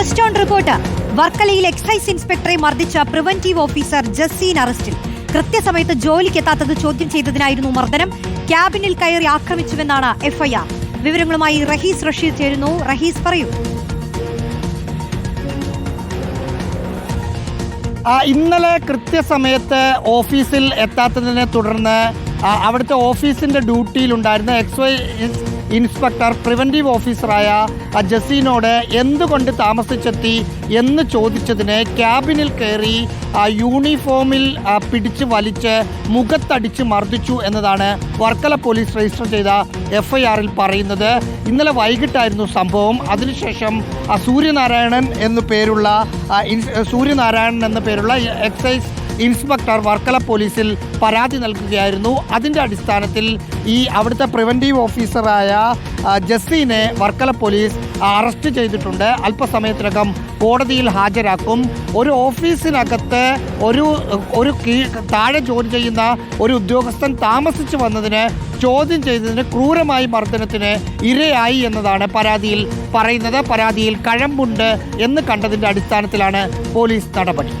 First on report. വർക്കലയിൽ excise ഇൻസ്പെക്ടറെ മർദ്ദിച്ച പ്രിവന്റീവ് ഓഫീസർ ജസീൻ അറസ്റ്റിൽ. കൃത്യസമയത്ത് ജോലിക്കെത്താത്തത് ചോദ്യം ചെയ്തതിനായിരുന്നു മർദ്ദനം. ക്യാബിനിൽ കയറി ആക്രമിച്ചുവെന്നാണ് എഫ്ഐആർ. വിവരങ്ങളുമായി റഹീസ് റഷീദ് ചേരുന്നു. റഹീസ് പറയൂ. ഇന്നലെ കൃത്യസമയത്ത് ഓഫീസിൽ എത്താത്തതിനെ തുടർന്ന് അവിടുത്തെ ഓഫീസിന്റെ ഡ്യൂട്ടിയിലുണ്ടായിരുന്ന എക്സ് വൈ ഇൻസ്പെക്ടർ പ്രിവന്റീവ് ഓഫീസറായ ജസീനോട് എന്തുകൊണ്ട് താമസിച്ചെത്തി എന്ന് ചോദിച്ചതിന് ക്യാബിനിൽ കയറി യൂണിഫോമിൽ പിടിച്ച് വലിച്ച് മുഖത്തടിച്ച് മർദ്ദിച്ചു എന്നതാണ് വർക്കല പോലീസ് രജിസ്റ്റർ ചെയ്ത എഫ് ഐ ആറിൽ പറയുന്നത്. ഇന്നലെ വൈകിട്ടായിരുന്നു സംഭവം. അതിനുശേഷം സൂര്യനാരായണൻ എന്നു പേരുള്ള സൂര്യനാരായണൻ എന്ന പേരുള്ള എക്സൈസ് ഇൻസ്പെക്ടർ വർക്കല പോലീസിൽ പരാതി നൽകുകയായിരുന്നു. അതിന്റെ അടിസ്ഥാനത്തിൽ ഈ അവിടുത്തെ പ്രിവന്റീവ് ഓഫീസറായ ജസ്സീനെ വർക്കല പോലീസ് അറസ്റ്റ് ചെയ്തിട്ടുണ്ട്. അല്പസമയത്തിനകം കോടതിയിൽ ഹാജരാക്കും. ഒരു ഓഫീസിനകത്ത് ഒരു ഒരു താഴെ ജോലി ചെയ്യുന്ന ഒരു ഉദ്യോഗസ്ഥൻ താമസിച്ചു വന്നതിന് ചോദ്യം ചെയ്തതിന് ക്രൂരമായി മർദ്ദനത്തിന് ഇരയായി എന്നതാണ് പരാതിയിൽ പറയുന്നത്. പരാതിയിൽ കഴമ്പുണ്ട് എന്ന് കണ്ടതിന്റെ അടിസ്ഥാനത്തിലാണ് പോലീസ് നടപടി.